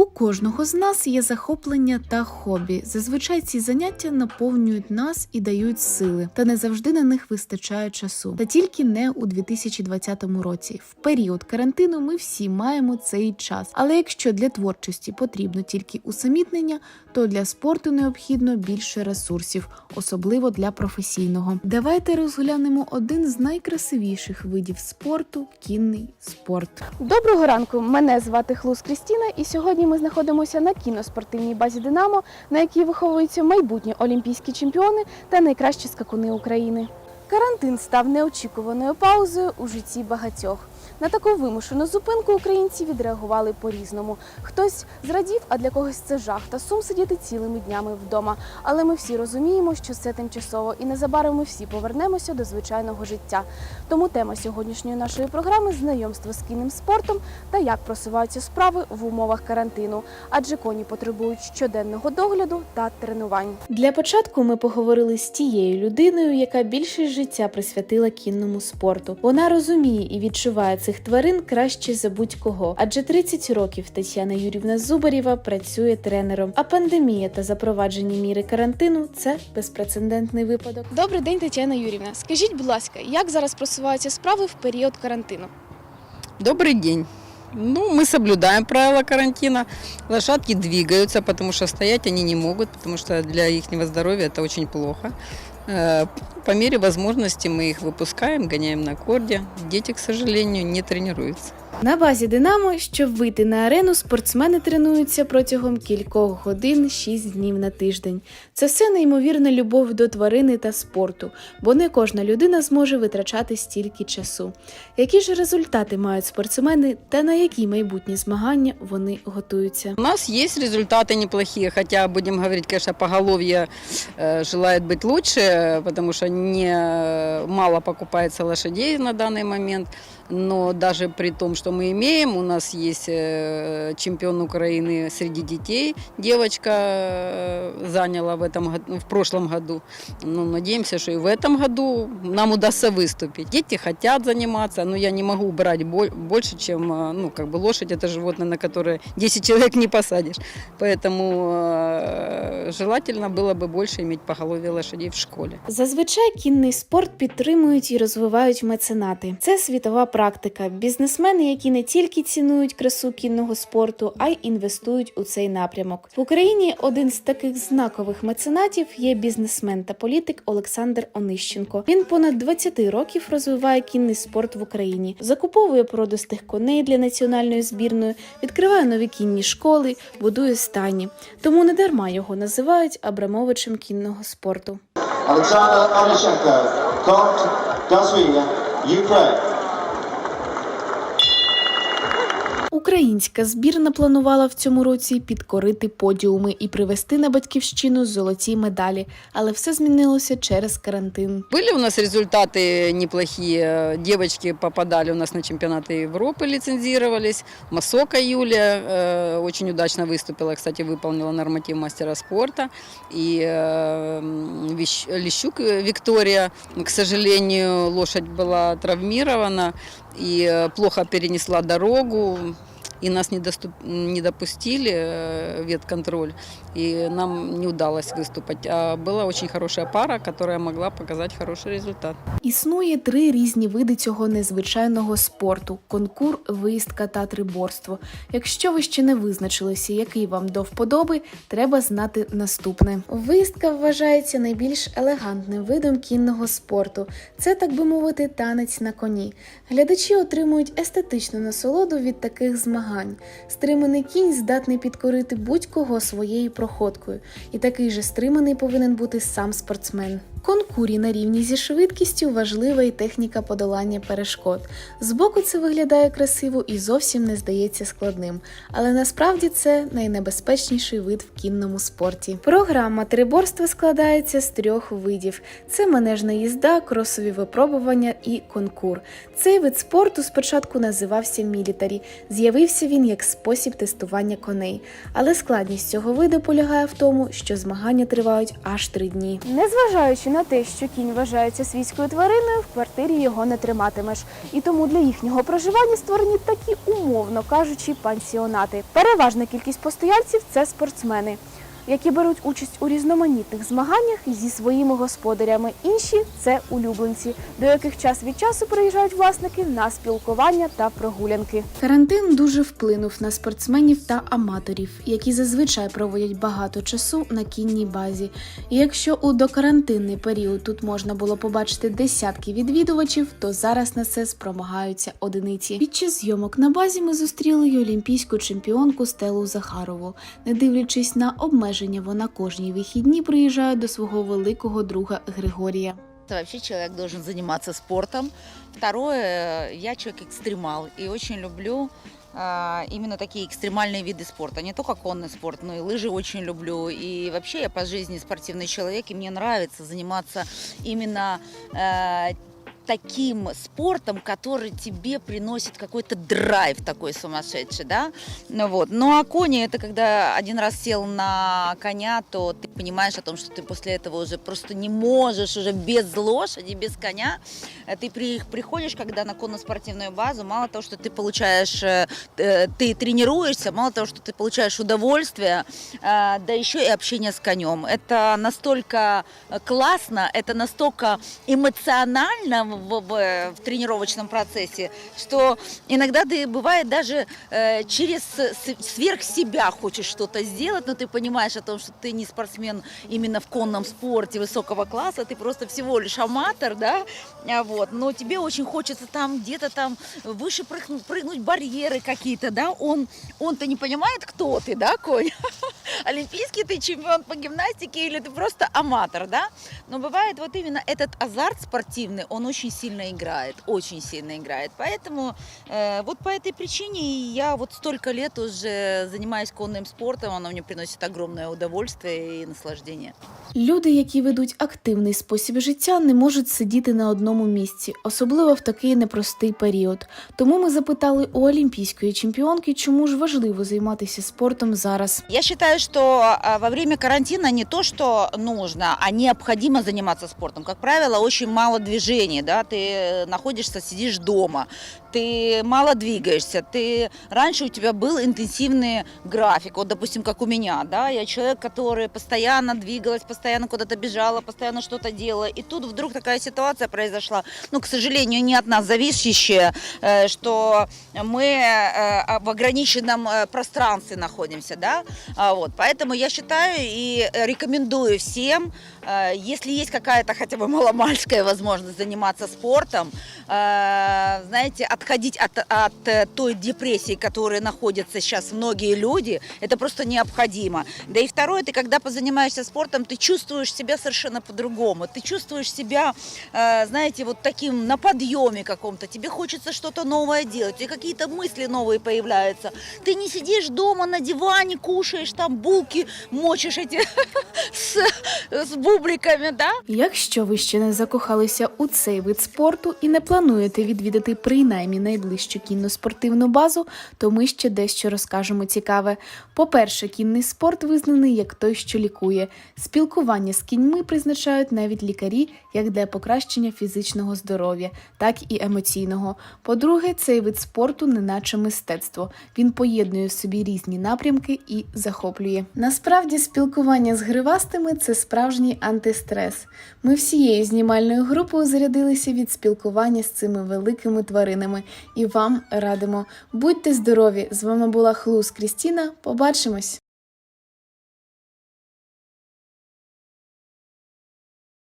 У кожного з нас є захоплення та хобі. Зазвичай ці заняття наповнюють нас і дають сили, та не завжди на них вистачає часу. Та тільки не у 2020 році. В період карантину ми всі маємо цей час. Але якщо для творчості потрібно тільки усамітнення, то для спорту необхідно більше ресурсів, особливо для професійного. Давайте розглянемо один з найкрасивіших видів спорту кінний спорт. Доброго ранку! Мене звати Хлус Крістіна, і сьогодні ми знаходимося на кіноспортивній базі Динамо, на якій виховуються майбутні олімпійські чемпіони та найкращі скакуни України. Карантин став неочікуваною паузою у житті багатьох. На таку вимушену зупинку українці відреагували по-різному. Хтось зрадів, а для когось це жах та сум сидіти цілими днями вдома. Але ми всі розуміємо, що це тимчасово, і незабаром ми всі повернемося до звичайного життя. Тому тема сьогоднішньої нашої програми знайомство з кінним спортом та як просуваються справи в умовах карантину, адже коні потребують щоденного догляду та тренувань. Для початку ми поговорили з тією людиною, яка більше життя присвятила кінному спорту. Вона розуміє і відчуває цих тварин краще за будь-кого. Адже 30 років Тетяна Юрівна Зубарєва працює тренером. А пандемія та запровадження міри карантину це безпрецедентний випадок. Добрий день, Тетяна Юрівна. Скажіть, будь ласка, як зараз просуваються справи в період карантину? Добрый день. Ну, мы соблюдаем правила карантина. Лошадки двигаются, потому что стоять они не могут, потому что для их здоровья это очень плохо. Э, По мере возможности мы их выпускаем, гоняем на корде. Дети, к сожалению, не тренируются. На базі Динамо, щоб вийти на арену, спортсмени тренуються протягом кількох годин 6 днів на тиждень. Це все неймовірна любов до тварини та спорту, бо не кожна людина зможе витрачати стільки часу. Які ж результати мають спортсмени та на які майбутні змагання вони готуються? У нас есть результаты неплохие, хотя, будем говорить, конечно, поголовье э, желает быть лучше, потому что не мало покупается лошадей на данный момент. Но даже при том, что мы имеем, у нас есть э, чемпион Украины среди детей. Девочка э, заняла в, этом, году- в прошлом году. Ну, надеемся, что и в этом году нам удастся выступить. Дети хотят заниматься, но я не могу брать бо- больше, чем э, ну, как бы лошадь это животное, на которое 10 человек не посадишь. Поэтому э, желательно было бы больше иметь поголовье лошадей в школе. Зазвичай кінний спорт підтримують і розвивають меценати. Це світова практика. Бізнесмени, які не тільки цінують красу кінного спорту, а й інвестують у цей напрямок. В Україні один з таких знакових меценатів є бізнесмен та політик Олександр Онищенко. Він понад 20 років розвиває кінний спорт в Україні, закуповує породистих коней для національної збірної, відкриває нові кінні школи, будує стані. Тому не дарма його називають Абрамовичем кінного спорту. Comte d'Oswia, Ukraine. Українська збірна планувала в цьому році підкорити подіуми і привезти на батьківщину золоті медалі, але все змінилося через карантин. Были у нас результаты неплохие. Девочки попадали у нас на чемпионаты Европы, лицензировались. Масока Юлия э, очень удачно выступила, кстати, выполнила норматив мастера спорта. И э, м, Вещ- Лещук Виктория, к сожалению, лошадь была травмирована и э, плохо перенесла дорогу. И нас не, доступ, не допустили э, ветконтроль, и нам не удалось выступать. А была очень хорошая пара, которая могла показать хороший результат. Існує три різні види цього незвичайного спорту: конкур, виїздка та триборство. Якщо ви ще не визначилися, який вам до вподоби, треба знати наступне. Виїздка вважається найбільш елегантним видом кінного спорту. Це, так би мовити, танець на коні. Глядачі отримують естетичну насолоду від таких змагань. Стриманий кінь здатний підкорити будь-кого своєю проходкою, і такий же стриманий повинен бути сам спортсмен. Конкурі на рівні зі швидкістю важлива і техніка подолання перешкод. Збоку це виглядає красиво і зовсім не здається складним, але насправді це найнебезпечніший вид в кінному спорті. Програма триборства складається з трьох видів: це манежна їзда, кросові випробування і конкур. Цей вид спорту спочатку називався мілітарі, з'явився Починався він як спосіб тестування коней, але складність цього виду полягає в тому, що змагання тривають аж три дні. Незважаючи на те, що кінь вважається свійською твариною, в квартирі його не триматимеш. І тому для їхнього проживання створені такі, умовно кажучи, пансіонати. Переважна кількість постояльців це спортсмени, які беруть участь у різноманітних змаганнях зі своїми господарями. Інші це улюбленці, до яких час від часу приїжджають власники на спілкування та прогулянки. Карантин дуже вплинув на спортсменів та аматорів, які зазвичай проводять багато часу на кінній базі. І якщо у докарантинний період тут можна було побачити десятки відвідувачів, то зараз на це спромагаються одиниці. Під час зйомок на базі ми зустріли й олімпійську чемпіонку Стелу Захарову. Не дивлячись на обмеження, вона кожні вихідні приїжджає до свого великого друга Григорія. Вообще человек должен заниматься спортом. Второе, я человек экстремал и очень люблю а, именно такие экстремальные виды спорта. Не только конный спорт, но и лыжи очень люблю. И вообще я по жизни спортивный человек, и мне нравится заниматься именно э, таким спортом, который тебе приносит какой-то драйв такой сумасшедший, да? Ну вот. Ну а кони, это когда один раз сел на коня, то ты понимаешь о том, что ты после этого уже просто не можешь уже без лошади, без коня. Э, Ты при- приходишь, когда на конно-спортивную базу, мало того, что ты получаешь, э, э, ты тренируешься, мало того, что ты получаешь удовольствие, да еще и общение с конем. Это настолько классно, это настолько эмоционально в, в- в тренировочном процессе, что иногда ты бывает даже э, через с- сверх себя хочешь что-то сделать, но ты понимаешь о том, что ты не спортсмен именно в конном спорте высокого класса, ты просто всего лишь аматор, да, а вот, но тебе очень хочется там где-то там выше прыгнуть, прыгнуть барьеры какие-то, да, он, он-то не понимает, кто ты, да, конь, олимпийский ты чемпион по гимнастике или ты просто аматор, да, но бывает вот именно этот азарт спортивный, он очень сильно играет, очень сильно играет. Поэтому э, вот по этой причине я вот столько лет уже занимаюсь конным спортом, оно мне приносит огромное удовольствие и наслаждение. Люди, які ведуть активний спосіб життя, не можуть сидіти на одному місці, особливо в такий непростий період. Тому ми запитали у олімпійської чемпіонки, чому ж важливо займатися спортом зараз. Я считаю, что а, во время карантина не то, что нужно, а необходимо заниматься спортом. Как правило, очень мало движений, да, ты находишься, сидишь дома, ты мало двигаешься, ты раньше у тебя был интенсивный график, вот, допустим, как у меня, да, я человек, который постоянно двигалась, постоянно куда-то бежала, постоянно что-то делала, и тут вдруг такая ситуация произошла, ну, к сожалению, не от нас зависящая, э, что мы э, в ограниченном э, пространстве находимся, да, а, вот, поэтому я считаю и э, рекомендую всем, э, если есть какая-то хотя бы маломальская возможность заниматься спортом, э, знаете, отходить от, от той депрессии, в которой находятся сейчас многие люди, это просто необходимо. Да и второе, ты когда позанимаешься спортом, ты чувствуешь себя совершенно по-другому, ты чувствуешь себя, знаете, вот таким на подъеме каком-то, тебе хочется что-то новое делать, тебя какие-то мысли новые появляются, ты не сидишь дома на диване, кушаешь там булки, мочишь эти с, с бубликами, да? Якщо ви ще не закохалися у цей вид спорту і не плануєте відвідати принаймні найближчу кінно-спортивну базу, то ми ще дещо розкажемо цікаве. По-перше, кінний спорт визнаний як той, що лікує. Спілкування з кіньми призначають навіть лікарі як для покращення фізичного здоров'я, так і емоційного. По-друге, цей вид спорту неначе мистецтво. Він поєднує в собі різні напрямки і захоплює. Насправді, спілкування з гривастими це справжній антистрес. Ми всією знімальною групою зарядилися від спілкування з цими великими тваринами і вам радимо. Будьте здорові! З вами була Хлус Крістіна. Побачимось!